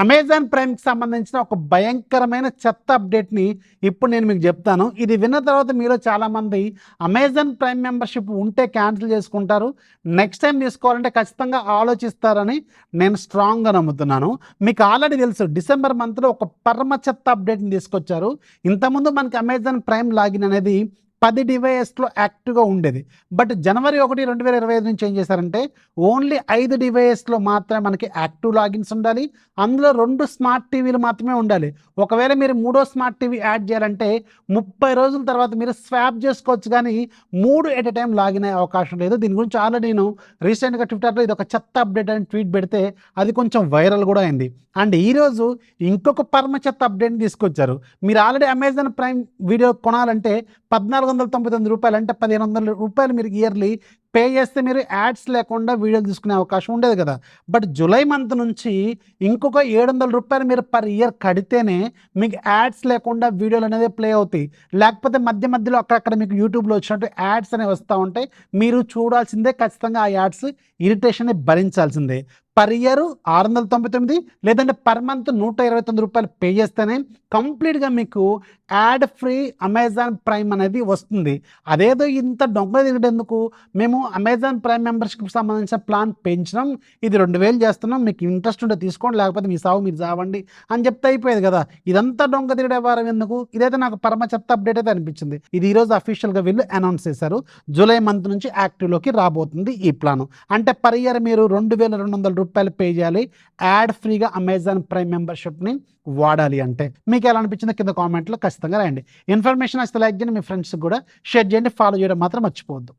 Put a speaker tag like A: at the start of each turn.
A: Amazon ప్రైమ్కి సంబంధించిన ఒక భయంకరమైన చెత్త అప్డేట్ని ఇప్పుడు నేను మీకు చెప్తాను. ఇది విన్న తర్వాత మీలో చాలామంది అమెజాన్ ప్రైమ్ మెంబర్షిప్ ఉంటే క్యాన్సిల్ చేసుకుంటారు. నెక్స్ట్ టైం తీసుకోవాలంటే ఖచ్చితంగా ఆలోచిస్తారని నేను స్ట్రాంగ్గా నమ్ముతున్నాను. మీకు ఆల్రెడీ తెలుసు డిసెంబర్ మంత్లో ఒక పరమ చెత్త అప్డేట్ని తీసుకొచ్చారు. ఇంతకుముందు మనకి అమెజాన్ ప్రైమ్ లాగిన్ అనేది పది డివైఎస్లో యాక్టివ్గా ఉండేది. బట్ జనవరి ఒకటి రెండు వేల ఇరవై ఐదు నుంచి ఏం చేశారంటే ఓన్లీ ఐదు డివైఎస్లో మాత్రమే మనకి యాక్టివ్ లాగిన్స్ ఉండాలి. అందులో రెండు స్మార్ట్ టీవీలు మాత్రమే ఉండాలి. ఒకవేళ మీరు మూడో స్మార్ట్ టీవీ యాడ్ చేయాలంటే ముప్పై రోజుల తర్వాత మీరు స్వాప్ చేసుకోవచ్చు కానీ మూడు ఎట్ ఎ టైం లాగిన్ అయ్యే అవకాశం లేదు. దీని గురించి ఆల్రెడీ నేను రీసెంట్గా ట్విట్టర్లో ఇది ఒక చెత్త అప్డేట్ అని ట్వీట్ పెడితే అది కొంచెం వైరల్ కూడా అయింది. అండ్ ఈరోజు ఇంకొక పరమ చెత్త అప్డేట్ తీసుకొచ్చారు. మీరు ఆల్రెడీ అమెజాన్ ప్రైమ్ వీడియో కొనాలంటే పద్నాలుగు వందల తొంభై తొమ్మిది రూపాయలు అంటే పదిహేను వందల రూపాయలు మీరు ఇయర్లీ పే చేస్తే మీరు యాడ్స్ లేకుండా వీడియోలు తీసుకునే అవకాశం ఉండేది కదా. బట్ జూలై మంత్ నుంచి ఇంకొక ఏడు వందల రూపాయలు మీరు పర్ ఇయర్ కడితేనే మీకు యాడ్స్ లేకుండా వీడియోలు అనేది ప్లే అవుతాయి. లేకపోతే మధ్య మధ్యలో అక్కడక్కడ మీకు యూట్యూబ్లో వచ్చినట్టు యాడ్స్ అనేవి వస్తూ ఉంటాయి. మీరు చూడాల్సిందే ఖచ్చితంగా ఆ యాడ్స్ ఇరిటేషన్ని భరించాల్సిందే. పర్ ఇయర్ ఆరు వందల తొంభై తొమ్మిది లేదంటే పర్ మంత్ నూట ఇరవై తొమ్మిది రూపాయలు పే చేస్తేనే కంప్లీట్గా మీకు యాడ్ ఫ్రీ అమెజాన్ ప్రైమ్ అనేది వస్తుంది. అదేదో ఇంత డొంగ దిగడేందుకు మేము అమెజాన్ ప్రైమ్ మెంబర్షిప్ సంబంధించిన ప్లాన్ పెంచినాం. ఇది రెండు వేలు చేస్తున్నాం. మీకు ఇంట్రెస్ట్ ఉంటే తీసుకోండి లేకపోతే మీ సావు మీరు చావండి అని చెప్తే అయిపోయేది కదా. ఇదంతా డొంగ తిరిగే వారం ఎందుకు? ఇదైతే నాకు పరమ చెత్త అప్డేట్ అయితే అనిపించింది. ఇది ఈరోజు అఫీషియల్గా వీళ్ళు అనౌన్స్ చేశారు. జూలై మంత్ నుంచి యాక్టివ్లోకి రాబోతుంది ఈ ప్లాన్ అంటే పర్ ఇయర్ మీరు రెండు వేల రెండు వందల రూపాయలు పే చేయాలి. యాడ్ ఫ్రీగా అమెజాన్ ప్రైమ్ మెంబర్షిప్ని వాడాలి అంటే. మీకు ఎలా అనిపించిందో కింద కామెంట్లో ఖచ్చితంగా రాయండి. ఇన్ఫర్మేషన్ వస్తే లైక్ చేయండి. మీ ఫ్రెండ్స్కి కూడా షేర్ చేయండి. ఫాలో చేయడం మాత్రం మర్చిపోవద్దు.